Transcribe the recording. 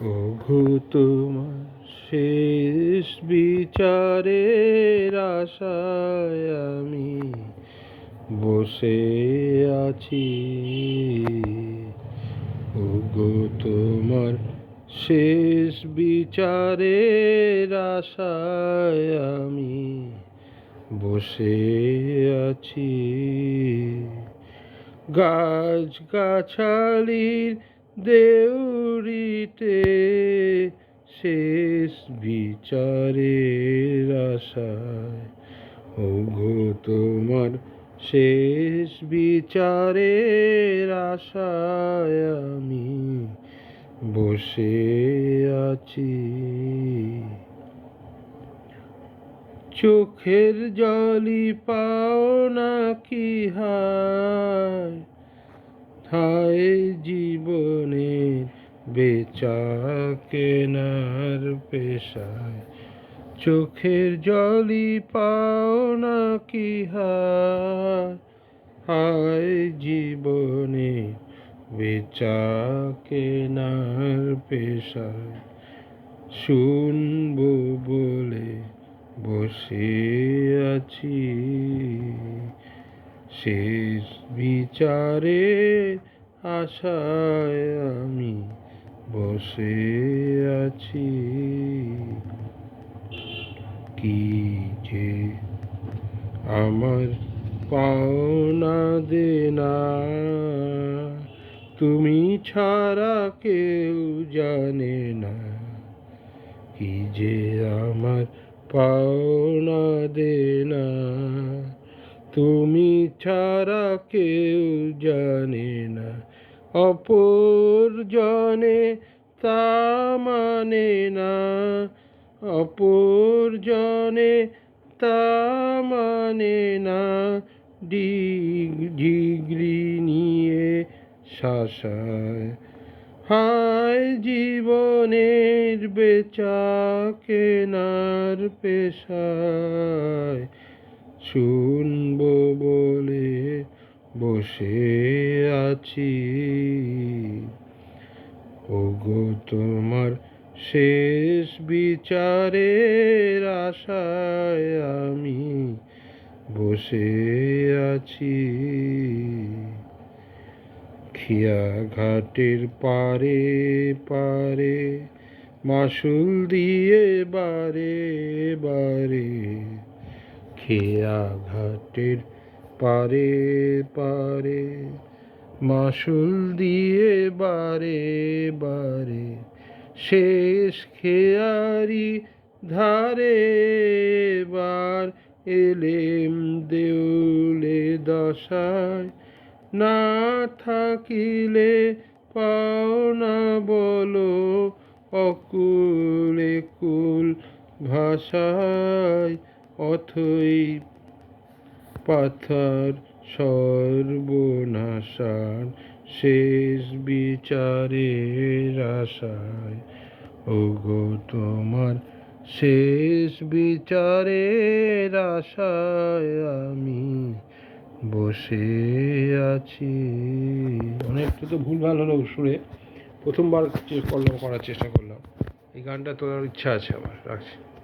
ওঘু তোমার শেষ বিচারের আশায় আমি বসে আছি। ওগো, তোমার শেষ বিচারের আশায় আমি বসে আছি। গাছ গাছালির দেউরিতে শেষ বিচারের আশায়। ওঘো তোমার শেষ বিচারের আশায় আমি বসে আছি। চোখের জলি পাও না কি হায় হায় জীবনের বেচা কেনার পেশায়? চোখের জলি পাও না কি হায় জীবনে বেচা কেনার পেশায়। শুনব বলে বসে আছি শেষ বিচারে আশায় আমি বসে আছি। কি যে আমার পাওনা দেনা তুমি ছাড়া কেউ জানে না। কি যে আমার পাওনা দেনা তুমি ছাড়া কেউ জানে না, অপর জনে তা মানে না, অপর জনে তা মানে না ডিগ্রি নিয়ে শাসায়। হায় জীবনের বেচা কেনার পেশায়। শুনব বলে বসে আছি। ওগো তোমার শেষ বিচারের আশায় আমি বসে আছি। ঘাটের পারে পারে মাসুল দিয়ে বারে বারে খেয়া ঘাটের পারে পারে মাসুল দিয়ে বারে বারে, শেষ খেয়ারি ধারে বার এলেম দেউলে দশায়, না থাকিলে পাওনা বলো অকুল কুল ভাষায়। অথই পাথার সর্বনাশার শেষ বিচারের আশায়। ওগো তোমার শেষ বিচারের আশায় আমি বসে আছি। অনেকটা তো ভুল ভালো হলো সুরে প্রথমবার করলাম করার চেষ্টা করলাম। এই গানটা তোলার ইচ্ছা আছে আমার, রাখছি।